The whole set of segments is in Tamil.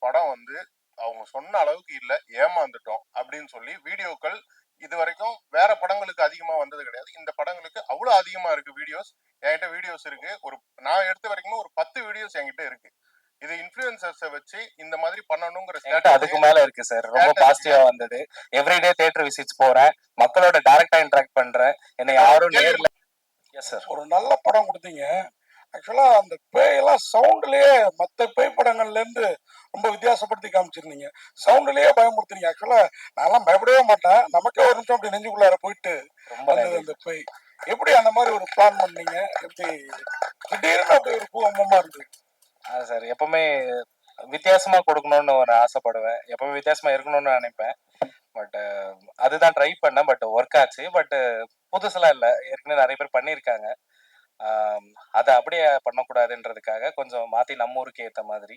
படம் வந்து அவங்க சொன்ன அளவுக்கு இல்ல ஏமாந்துட்டோம் அப்படின்னு சொல்லி வீடியோக்கள் இது வரைக்கும் வேற படங்களுக்கு அதிகமா வந்தது கிடையாது. இந்த படங்களுக்கு அவ்வளவு அதிகமா இருக்கு வீடியோஸ். என்கிட்ட வீடியோஸ் இருக்கு. ஒரு நான் எடுத்த வரைக்கும் ஒரு பத்து வீடியோஸ் என்கிட்ட இருக்கு. இது இன்ஃபுளுசர்ஸை வச்சு இந்த மாதிரி பண்ணணுங்கிற அதுக்கு மேல இருக்கு சார் ரொம்ப. பாசிட்டிவா வந்தது. எவ்ரிடே தியேட்டர் விசிட்ஸ் போறேன். மக்களோட டைரக்டா இன்டராக்ட் பண்றேன். என்னை யாரும் நேர்ல எஸ் சார் ஒரு நல்ல படம் கொடுத்தீங்க. ஆக்சுவலா அந்த பேயெல்லாம் சவுண்ட்லயே மத்த பேய் படங்கள்ல இருந்து ரொம்ப வித்தியாசப்படுத்தி காமிச்சிருந்தீங்க. சவுண்ட்லயே பயமுறுத்துறீங்க ஆக்சுவலா நான்லாம் பயப்படவே மாட்டேன். நமக்கே ஒரு நிமிஷம் அப்படி நெஞ்சுக்குள்ளார போயிட்டு வந்தது அந்த பேய் எப்படி அந்த மாதிரி ஒரு பிளான் பண்ணீங்க? எப்படி திடீர்னு அப்படி ஒரு பூவம்பமா இருந்தது? சார். எப்பவுமே வித்தியாசமா கொடுக்கணும்னு ஒரு ஆசைப்படுவேன். எப்பவுமே வித்தியாசமா இருக்கணும்னு நினைப்பேன். பட் அதுதான் ட்ரை பண்ணேன். பட் ஒர்க் ஆச்சு. பட் புதுசுலாம் இல்லை. ஏற்கனவே நிறைய பேர் பண்ணியிருக்காங்க. அதை அப்படியே பண்ணக்கூடாதுன்றதுக்காக கொஞ்சம் மாற்றி நம்ம ஊருக்கு ஏற்ற மாதிரி.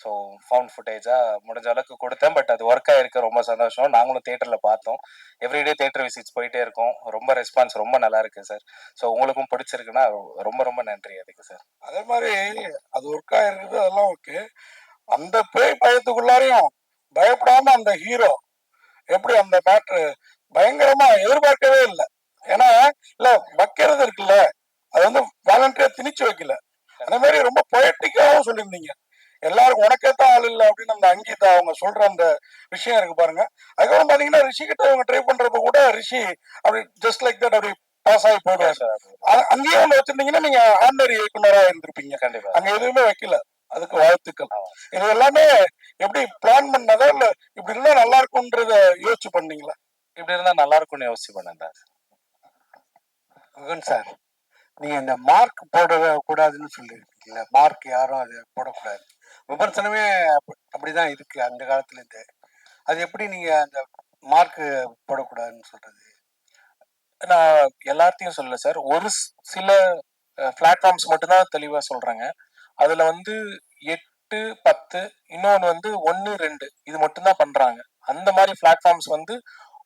ஸோ ஃபவுண்ட் ஃபுட்டேஜாக முடிஞ்ச அளவுக்கு கொடுத்தேன். பட் அது ஒர்க் ஆயிருக்கு. ரொம்ப சந்தோஷம். நாங்களும் தேட்டரில் பார்த்தோம். எவ்ரிடே தேட்டர் விசிட்ஸ் போயிட்டே இருக்கோம். ரொம்ப ரெஸ்பான்ஸ் ரொம்ப நல்லா இருக்கு சார் ஸோ உங்களுக்கும் பிடிச்சிருக்குன்னா ரொம்ப ரொம்ப நன்றி அதுக்கு சார் அதே மாதிரி அது ஒர்க் ஆயிருக்குது. அதெல்லாம் ஓகே அந்த பேய் பயத்துக்குள்ளாரையும் பயப்படாம அந்த ஹீரோ எப்படி அந்த மேட்ரு பயங்கரமா எதிர்பார்க்கவே இல்லை. ஏன்னா இல்ல வைக்கிறது இருக்குல்ல அது வந்து வாலண்டியரா திணிச்சு வைக்கல அதே மாதிரி ரொம்ப பொயட்டிக்காவும் சொல்லியிருந்தீங்க எல்லாருக்கும் உனக்கே தான் ஆள் இல்லை அப்படின்னு அந்த சொல்ற அந்த விஷயம் இருக்கு பாருங்க. அதுக்கப்புறம் பாத்தீங்கன்னா ரிஷி கிட்ட அவங்க ட்ரை பண்றப்ப கூட ரிஷி அப்படி ஜஸ்ட் லைக் தட் அப்படி பாஸ் ஆகி போயிடுவாரு அங்கேயே ஒண்ணு வச்சிருந்தீங்கன்னா நீங்க ஆர்டினரி இயக்குனரா இருந்திருப்பீங்க. கண்டிப்பா. அங்க எதுவுமே வைக்கல. அதுக்கு வாழ்த்துக்கள். இது எல்லாமே எப்படி பிளான் பண்ணதா இல்ல இப்படி இருந்தா நல்லா இருக்கும்ன்றத யோசிச்சு பண்ணீங்களா? இப்படி இருந்தா நல்லா இருக்கும்னு யோசிச்சு பண்ணேன் மகன் சார் நீங்க இந்த மார்க் போட கூடாதுன்னு சொல்லியிருக்கீங்கல்ல மார்க் யாரும் அதை போடக்கூடாது. விமர்சனமே அப்ப- அப்படிதான் இருக்கு அந்த காலத்துல இருந்து. அது எப்படி நீங்க அந்த மார்க் போடக்கூடாதுன்னு சொல்றது? நான் எல்லாத்தையும் சொல்லல சார் ஒரு சில பிளாட்ஃபார்ம்ஸ் மட்டும்தான் தெளிவா சொல்றாங்க. அதுல வந்து எட்டு பத்து இன்னொன்று வந்து ஒன்று ரெண்டு இது மட்டும்தான் பண்றாங்க. அந்த மாதிரி பிளாட்ஃபார்ம்ஸ் வந்து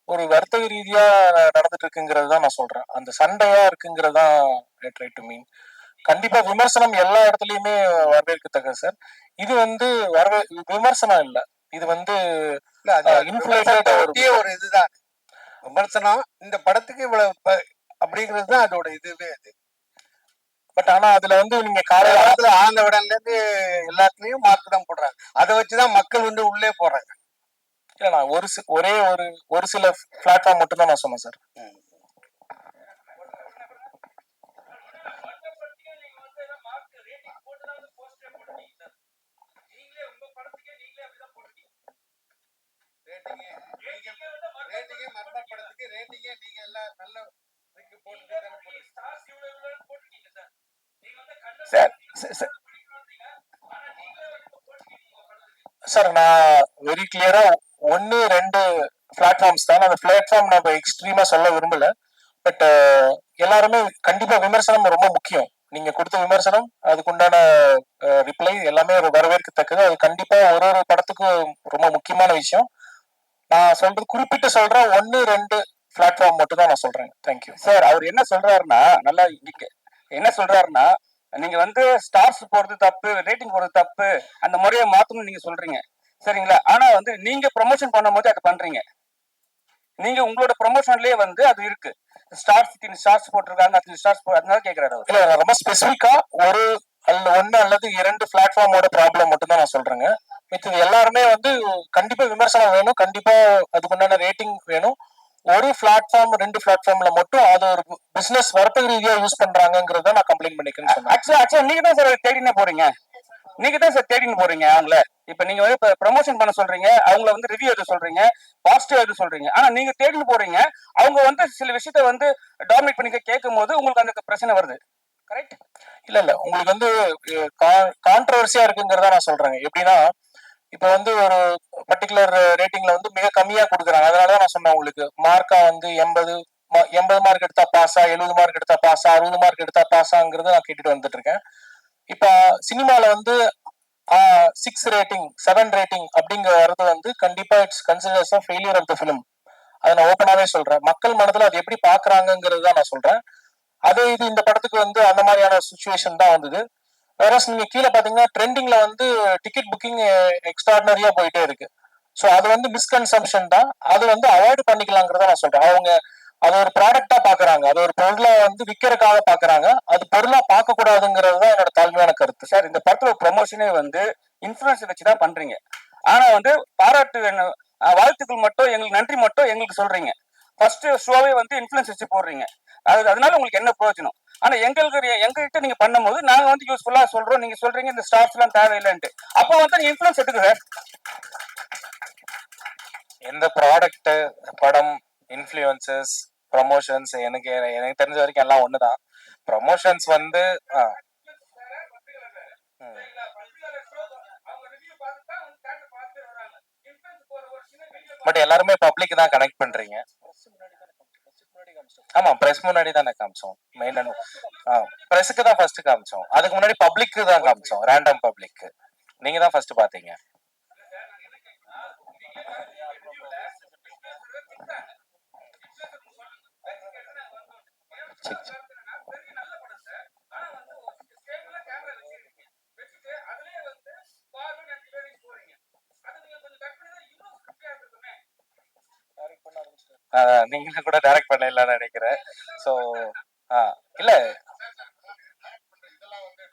ஒரு வர்த்தக ரீதியா நடந்துட்டு இருக்குங்கிறது தான் நான் சொல்றேன். அந்த சண்டையா இருக்குங்கிறது தான் ரைட் டு மீன் கண்டிப்பா விமர்சனம் எல்லா இடத்துலயுமே வரவேற்கத்தக்க சார் இது வந்து வரவே விமர்சனம் இல்ல. இது வந்து ஒரு- இதுதான். விமர்சனம் இந்த படத்துக்கு இவ்வளவு அப்படிங்கிறது தான் அதோட இதுவே அது. பட் ஆனா அதுல வந்து நீங்க பழைய காலையில காலத்துல ஆழ்ந்த விடன்ல இருந்து எல்லாத்துலயும் மார்க் தான் போடுறாங்க. அதை வச்சுதான் மக்கள் வந்து உள்ளே போறாங்க. இல்ல நான் ஒரு ஒரே ஒரு ஒரு சில பிளாட்ஃபார்ம் மட்டும் தான் நான் சொன்னேன் சார் சார் சார் நான் வெரி கிளியரா ஒன்னு ரெண்டு பிளாட்ஃபார்ம்ஸ் தான். அந்த பிளாட்ஃபார்ம் நான் எக்ஸ்ட்ரீமா சொல்ல விரும்பல. பட் எல்லாருமே கண்டிப்பா விமர்சனம் ரொம்ப முக்கியம். நீங்க கொடுத்த விமர்சனம் அதுக்குண்டான ரிப்ளை எல்லாமே ஒரு வரவேற்கத்தக்கது. அது கண்டிப்பா ஒரு ஒரு படத்துக்கும் ரொம்ப முக்கியமான விஷயம். நான் சொல்றது குறிப்பிட்டு சொல்றேன் ஒன்னு ரெண்டு பிளாட்ஃபார்ம் மட்டும் தான் நான் சொல்றேன். தேங்க்யூ சார் அவர் என்ன சொல்றாருன்னா நல்லா என்ன சொல்றாருன்னா நீங்க வந்து ஸ்டார்ஸ் போறது தப்பு ரேட்டிங் போறது தப்பு அந்த முறையை மாத்தணும்னு நீங்க சொல்றீங்க. சரிங்களா? ஆனா வந்து நீங்க ப்ரொமோஷன் பண்ணும்போது அது பண்றீங்க. நீங்க உங்களோட ப்ரொமோஷன்லயே வந்து அது இருக்கு. ஸ்டார்ஸ் ஃபிஃப்டின் ஸ்டார்ஸ் போட்டிருக்காங்க அத்தனை ஸ்டார்ஸ் போ அதனால கேக்குறாரு அவர். இல்ல ரொம்ப ஸ்பெசிஃபிக்கா ஒரு அல்ல ஒன்னு அல்லது இரண்டு பிளாட்ஃபார்மோட ப்ராப்ளம் மட்டும் தான் நான் சொல்றேங்க. மித்தது எல்லாருமே வந்து கண்டிப்பா விமர்சனம் வேணும். கண்டிப்பா அதுக்குண்டான ரேட்டிங் வேணும். ஒரு பிளாட்ஃபார்ம் ரெண்டு பிளாட்ஃபார்ம்ல மட்டும் அது ஒரு பிசினஸ் வர்த்தக ரீதியா யூஸ் பண்றாங்கங்கறத நான் கம்ப்ளைண்ட் பண்ணிக்கிறேன்னு சொன்னேன். ஆக்சுவலா ஆக்சுவலா நீங்க தான் சார் தேடினே போறீங்க. நீங்க தான் சார் தேடின்னு போறீங்க அவங்கள இப்ப நீங்க வந்து இப்ப ப்ரமோஷன் பண்ண சொல்றீங்க அவங்கள வந்து ரிவ்யூ எது சொல்றீங்க பாசிட்டிவ் எது சொல்றீங்க. ஆனா நீங்க தேடின்னு போறீங்க அவங்க வந்து சில விஷயத்த வந்து டாமினேட் பண்ணி கேட்கும் போது உங்களுக்கு அந்த பிரச்சனை வருது. கரெக்ட் இல்ல இல்ல. உங்களுக்கு வந்து கான்ட்ரவர்சியா இருக்குங்கிறத நான் சொல்றேன். எப்படின்னா இப்போ வந்து ஒரு பர்டிகுலர் ரேட்டிங்ல வந்து மிக கம்மியா கொடுக்குறாங்க. அதனாலதான் நான் சொன்னேன் உங்களுக்கு. மார்க்கா வந்து எண்பது எண்பது மார்க் எடுத்தா பாஸா எழுபது மார்க் எடுத்தா பாஸா அறுபது மார்க் எடுத்தா பாஸாங்கிறத நான் கேட்டுட்டு வந்துட்டு இருக்கேன். இப்போ சினிமால வந்து சிக்ஸ் ரேட்டிங் செவன் ரேட்டிங் அப்படிங்கிறது வரது வந்து கண்டிப்பா it's considers failure of the film அதை நான் ஓப்பனாவே சொல்றேன். மக்கள் மனதுல அது எப்படி பாக்குறாங்கிறது தான் நான் சொல்றேன். அதே இது இந்த படத்துக்கு வந்து அந்த மாதிரியான சுச்சுவேஷன் தான் வந்தது. வேற நீங்க கீழே பாத்தீங்கன்னா ட்ரெண்டிங்ல வந்து டிக்கெட் புக்கிங் எக்ஸ்ட்ராடினரியா போயிட்டே இருக்கு. ஸோ அது வந்து மிஸ்கன்சம்ஷன் தான். அது வந்து அவாய்ட் பண்ணிக்கலாங்கிறத நான் சொல்றேன். அவங்க அது ஒரு ப்ராடக்டா பாக்குறாங்க. அது ஒரு பொருளா வந்து விற்கிறதுக்காக பாக்குறாங்க. அது பொருளா பார்க்க கூடாதுங்கிறது தான் என்னோட தாழ்மையான கருத்து. சார் இந்த படத்துல ப்ரொமோஷனே வந்து இன்ஃபுளுன்ஸ் வச்சு தான் பண்றீங்க. ஆனா வந்து பாராட்டு என்ன- வாழ்த்துக்கள் மட்டும் எங்களுக்கு நன்றி மட்டும் எங்களுக்கு சொல்றீங்க. ஃபர்ஸ்ட் ஷோவே வந்து இன்ஃபுளுன்ஸ் வச்சு போடுறீங்க. அது அதனால உங்களுக்கு என்ன பிரயோஜனம்? ஆனா எங்களுக்கு எங்ககிட்ட நீங்க பண்ணும்போது நாங்க வந்து யூஸ்ஃபுல்லா சொல்றோம். நீங்க சொல்றீங்க இந்த ஸ்டாஃப்ஸ் எல்லாம் தேவையில்லைன்ட்டு. அப்போ வந்து இன்ஃபுளுன்ஸ் எடுக்கு சார் எந்த ப்ராடக்ட் படம் இன்ஃப்ளூயன்சஸ் ப்ரமோஷன்ஸ் எனக்கு எனக்கு தெரிஞ்ச வரைக்கும் எல்லாம் ஒண்ணுதான். ப்ரமோஷன்ஸ் வந்து ஆ, பட் எல்லாருமே பப்ளிக் தான் கனெக்ட் பண்றீங்க. ஆமா பிரஸ் முன்னாடி தானே காமிச்சோம் மெயின் பிரஸுக்கு தான் ஃபர்ஸ்ட் காமிச்சோம். அதுக்கு முன்னாடி பப்ளிக்கு தான் காமிச்சோம் ரேண்டம் பப்ளிக் நீங்க தான் ஃபர்ஸ்ட் பாத்தீங்க சரி, நீங்களும் கூட டைரக்ட் பண்ணலாம்னு நினைக்கிறேன். சோ இல்ல. இதெல்லாம் வந்து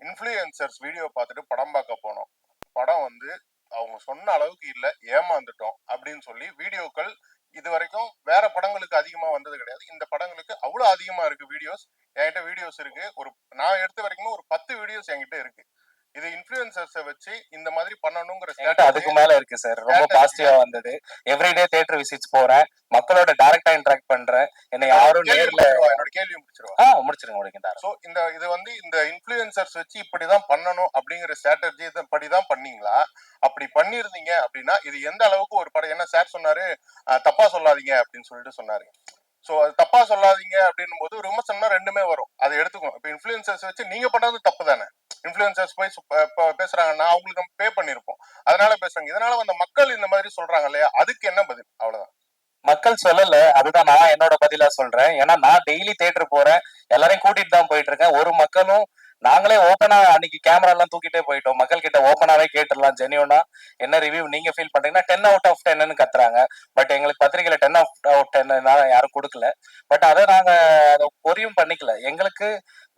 இன்ஃப்ளூயன்சர்ஸ் வீடியோ பார்த்துட்டு படம் பார்க்க போனோம். படம் வந்து அவங்க சொன்ன அளவுக்கு இல்ல ஏமாந்துட்டோம் அப்படின்னு சொல்லி வீடியோக்கள் இது வரைக்கும் வேற படங்களுக்கு அதிகமா வந்தது கிடையாது. இந்த படங்களுக்கு அவ்வளவு அதிகமா இருக்கு வீடியோஸ் என்கிட்ட வீடியோஸ் இருக்கு. ஒரு நான் எடுத்த வரைக்கும் ஒரு பத்து வீடியோஸ் என்கிட்ட இருக்கு. இது இன்ஃப்ளூயன்சர்ஸை வச்சு இந்த மாதிரி பண்ணணுங்கிற அதுக்கு மேல இருக்கு சார் ரொம்ப பாசிட்டிவா வந்தது. எவ்ரிடே தியேட்டர் விசிட்ஸ் போறேன். மக்களோட டைரக்டா இன்டராக்ட் பண்றேன். என்னை யாரும் நேர்ல என்னோட கேள்வி முடிச்சிருவா? முடிச்சிருங்க முடிக்கின்றாரு சோ இந்த இது வந்து இந்த இன்ஃப்ளூயன்சர்ஸ் வச்சு இப்படிதான் பண்ணணும் அப்படிங்கிற ஸ்ட்ராட்டஜி படிதான் பண்ணீங்களா? அப்படி பண்ணிருந்தீங்க அப்படின்னா இது எந்த அளவுக்கு ஒரு படம் என்ன சார் சொன்னாரு தப்பா சொல்லாதீங்க அப்படின்னு சொல்லிட்டு சொன்னாரு. சோ அது தப்பா சொல்லாதீங்க அப்படின்னும் போது விமர்சனம்னா ரெண்டுமே வரும். அதை எடுத்துக்கணும். இப்போ இன்ஃபுளுசர்ஸ் வச்சு நீங்க பண்றது தப்பு தானே? இன்ஃபுளுசர்ஸ் போய் பேசுறாங்கன்னா அவங்களுக்கு நம்ம பே பண்ணிருப்போம். அதனால பேசுறாங்க. இதனால வந்த மக்கள் இந்த மாதிரி சொல்றாங்க இல்லையா? அதுக்கு என்ன பதில்? அவ்வளவுதான். மக்கள் சொல்லல. அதுதான் நான் என்னோட பதிலா சொல்றேன். ஏன்னா நான் டெய்லி தேட்டர் போறேன். எல்லாரையும் கூட்டிட்டு தான் போயிட்டு இருக்கேன். ஒரு மக்களும் நாங்களே ஓப்பனா அன்னைக்கு கேமரா எல்லாம் தூக்கிட்டே போயிட்டோம். மக்கள் கிட்ட ஓப்பனாவே கேட்டுடலாம் ஜெனியூனா என்ன ரிவ்யூ நீங்க ஃபீல் பண்றீங்கன்னா டென் அவுட் ஆஃப் டென்னு கத்துறாங்க. பட் எங்களுக்கு பத்திரிகையில டென் அவுட் ஆஃப் டென் யாரும் கொடுக்கல. பட் அதை நாங்க அதை பொரியும் பண்ணிக்கல. எங்களுக்கு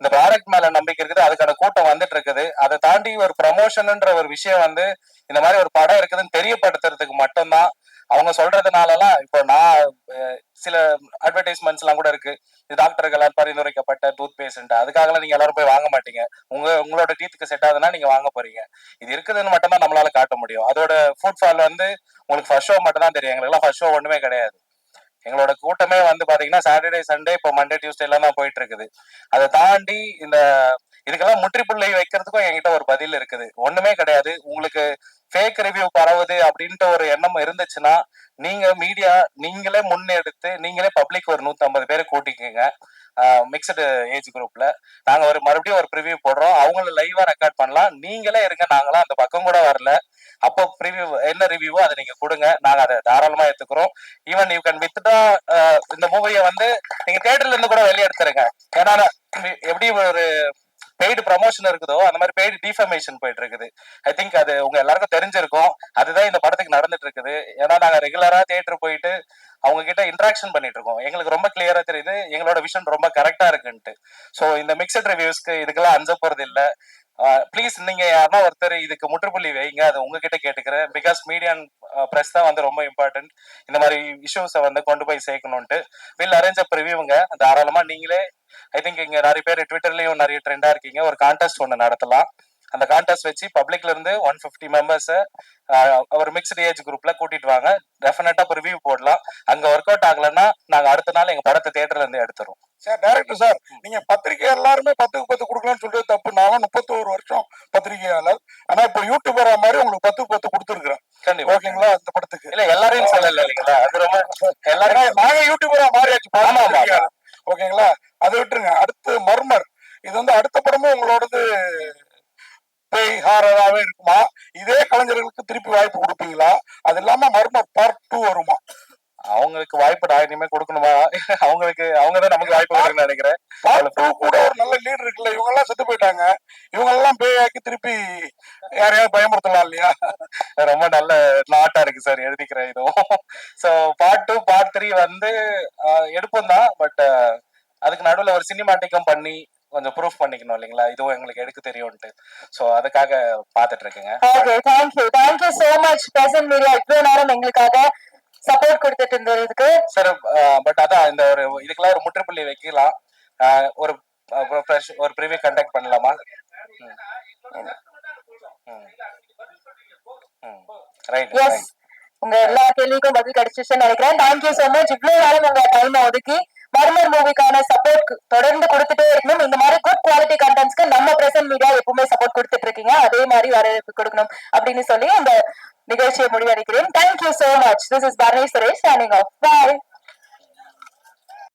இந்த ப்ராடக்ட் மேல நம்பிக்கை இருக்குது. அதுக்கான கூட்டம் வந்துட்டு இருக்குது. அதை தாண்டி ஒரு ப்ரமோஷன்ன்ற ஒரு விஷயம் வந்து இந்த மாதிரி ஒரு படம் இருக்குதுன்னு தெரியப்படுத்துறதுக்கு மட்டும்தான் அவங்க சொல்றதுனாலலாம் இப்போ நான் சில அட்வர்டைஸ்மெண்ட்ஸ் எல்லாம் கூட இருக்கு. இது டாக்டர்களால் பரிந்துரைக்கப்பட்ட டூத் பேஸ்ட் அதுக்காகலாம் நீங்க எல்லாரும் போய் வாங்க மாட்டீங்க. உங்க உங்களோட டீத்துக்கு செட் ஆகுதுன்னா நீங்க வாங்க போறீங்க. இது இருக்குதுன்னு மட்டும் தான் நம்மளால காட்ட முடியும். அதோட ஃபுட் ஃபால் வந்து உங்களுக்கு ஃபர்ஸ்ட் ஷோ மட்டும் தான் தெரியும் எங்களுக்குலாம் ஃபர்ஸ்ட் ஷோ ஒண்ணுமே கிடையாது. எங்களோட கூட்டமே வந்து பாத்தீங்கன்னா சாட்டர்டே சண்டே இப்போ மண்டே டியூஸ்டே எல்லாம் தான் போயிட்டு இருக்குது அதை தாண்டி இந்த இதுக்கெல்லாம் முற்றிப்புள்ளை வைக்கிறதுக்கும் என்கிட்ட ஒரு பதில் இருக்குது. ஒண்ணுமே கிடையாது. உங்களுக்கு ஃபேக் ரிவ்யூ பரவுது அப்படின்ட்டு ஒரு எண்ணம் இருந்துச்சுன்னா நீங்க மீடியா நீங்களே முன்னெடுத்து நீங்களே பப்ளிக் ஒரு நூத்தி ஐம்பது பேரை கூட்டிக்கோங்க. மிக்சடு ஏஜ் குரூப்ல நாங்க ஒரு மறுபடியும் ஒரு ப்ரிவியூ போடுறோம். அவங்கள லைவா ரெக்கார்ட் பண்ணலாம். நீங்களே இருங்க நாங்களாம் அந்த பக்கம் கூட வரல. அப்போ ப்ரிவியூ என்ன ரிவ்யூவோ அதை நீங்க கொடுங்க. நாங்க அதை தாராளமா எடுத்துக்கிறோம் ஈவன் யூ கேன் வித்டா இந்த மூவியை வந்து நீங்க தியேட்டர்ல இருந்து கூட வெளியே எடுத்துருங்க. ஏன்னா எப்படி ஒரு பெய்டு ப்ரமோஷன் இருக்குதோ அந்த மாதிரி பெய்டு டிஃபர்மேஷன் போயிட்டு இருக்குது ஐ திங்க் அது உங்க எல்லாருக்கும் தெரிஞ்சிருக்கும். அதுதான் இந்த படத்துக்கு நடந்துட்டு இருக்குது ஏன்னா நாங்க ரெகுலரா தியேட்டர் போயிட்டு அவங்க கிட்ட இன்ட்ராக்ஷன் பண்ணிட்டு இருக்கோம் எங்களுக்கு ரொம்ப கிளியரா தெரியுது. எங்களோட விஷன் ரொம்ப கரெக்டா இருக்குன்ட்டு. ஸோ இந்த மிக்சட் ரிவ்யூஸ்க்கு இதுக்கெல்லாம் அஞ்ச போறது இல்லை ப்ளீஸ் நீங்க யாருன்னா ஒருத்தர் இதுக்கு முற்றுப்புள்ளி வைங்க. அது உங்ககிட்ட கேட்டுக்கிறேன். பிகாஸ் மீடியா பிரஸ் தான் வந்து ரொம்ப இம்பார்ட்டன்ட் இந்த மாதிரி இஷ்யூஸை வந்து கொண்டு போய் சேர்க்கணும்ட்டு வில் அரேஞ்ச் அப் ரிவ்யூங்க தாராளமா நீங்களே ஐ திங்க் இங்க நிறைய பேர் ட்விட்டர்லயும் நிறைய ட்ரெண்டா இருக்கீங்க. ஒரு கான்டெஸ்ட் ஒன்று நடத்தலாம். அந்த கான்டெஸ்ட் வச்சு பப்ளிக்ல இருந்து ஒன் ஃபிஃப்டி மெம்பர்ஸ் ஒரு மிக்ஸ்டு ஏஜ் குரூப்ல கூட்டிட்டு வாங்க. டெஃபினட்டா ரிவ்யூ போடலாம். அங்க ஒர்க் அவுட் ஆகலைன்னா நாங்க அடுத்த நாள் எங்க படத்தை தேட்டர்ல இருந்து எடுத்துறோம் சார் டைரக்டர் சார் நீங்க பத்திரிகை எல்லாருமே பத்துக்கு பத்து கொடுக்கலாம்னு சொல்றது தப்பு. நான் முப்பத்தோரு வருஷம் பத்திரிகையாளர். ஆனா இப்போ யூடியூபர் மாதிரி உங்களுக்கு பத்துக்கு பத்து கொடுத்துருக்கிறேன். ஓகேங்களா அந்த படத்துக்கு. இல்ல எல்லாரையும் சொல்லல இல்லைங்களா? அது ரொம்ப எல்லாரும் நாங்க யூடியூபரா மாறியாச்சு. ஓகேங்களா அதை விட்டுருங்க. அடுத்து மர்மர். இது வந்து அடுத்த படமும் உங்களோடது பேய் ஹாரராகவே இருக்குமா? இதே கலைஞர்களுக்கு திருப்பி வாய்ப்பு கொடுப்பீங்களா? அது இல்லாம மர்மர் பார்ட் டூ வருமா? அவங்களுக்கு வாய்ப்பு நான் இனிமே கொடுக்கணுமா? அவங்களுக்கு அவங்க தான் நமக்கு வாய்ப்பு கொடுக்கணும்னு நினைக்கிறேன். கூட ஒரு நல்ல லீடர் இருக்குல்ல இவங்க எல்லாம் செத்து போயிட்டாங்க. இவங்க எல்லாம் பேயாக்கி திருப்பி யாரையாவது பயமுறுத்தலாம் இல்லையா? ரொம்ப நல்ல நாட்டா இருக்கு சார் எழுதிக்கிறேன் இதுவும் so part two part three வந்து எடுப்போம் தான். பட் அதுக்கு நடுவில் ஒரு சினிமாட்டிக்கும் பண்ணி கொஞ்சம் ப்ரூஃப் பண்ணிக்கணும் இல்லைங்களா? இதுவும் எங்களுக்கு எடுக்க தெரியும்ட்டு ஸோ அதுக்காக பார்த்துட்டு இருக்கேங்க. Okay thank you thank you so much present media இவ்வளவு நேரம் எங்களுக்காக சப்போர்ட் கொடுத்துட்டு இருந்ததுக்கு. சார் பட் அதான் இந்த ஒரு இதுக்கெல்லாம் ஒரு முற்றுப்புள்ளி வைக்கலாம். ஒரு ஒரு ப்ரிவியூ கண்டக்ட் பண்ணலாமா? உங்க எல்லா கேள்விக்கும் பதில் கிடைச்சிச்சுன்னு நினைக்கிறேன். தேங்க்யூ சோ மச் இவ்வளவு நேரம் உங்க டைம் ஒதுக்கி மர்மர் மூவிக்கான சப்போர்ட் தொடர்ந்து கொடுத்துட்டே இருக்கணும். இந்த மாதிரி குட் குவாலிட்டி கண்டென்ட்ஸ்க்கு நம்ம பிரசன்ட் மீடியா எப்பவுமே சப்போர்ட் கொடுத்துட்டு இருக்கீங்க அதே மாதிரி வரவேற்பு கொடுக்கணும் அப்படின்னு சொல்லி இந்த நிகழ்ச்சியை முடிவடைக்கிறேன் thank you so much this is Bharani Suresh standing off bye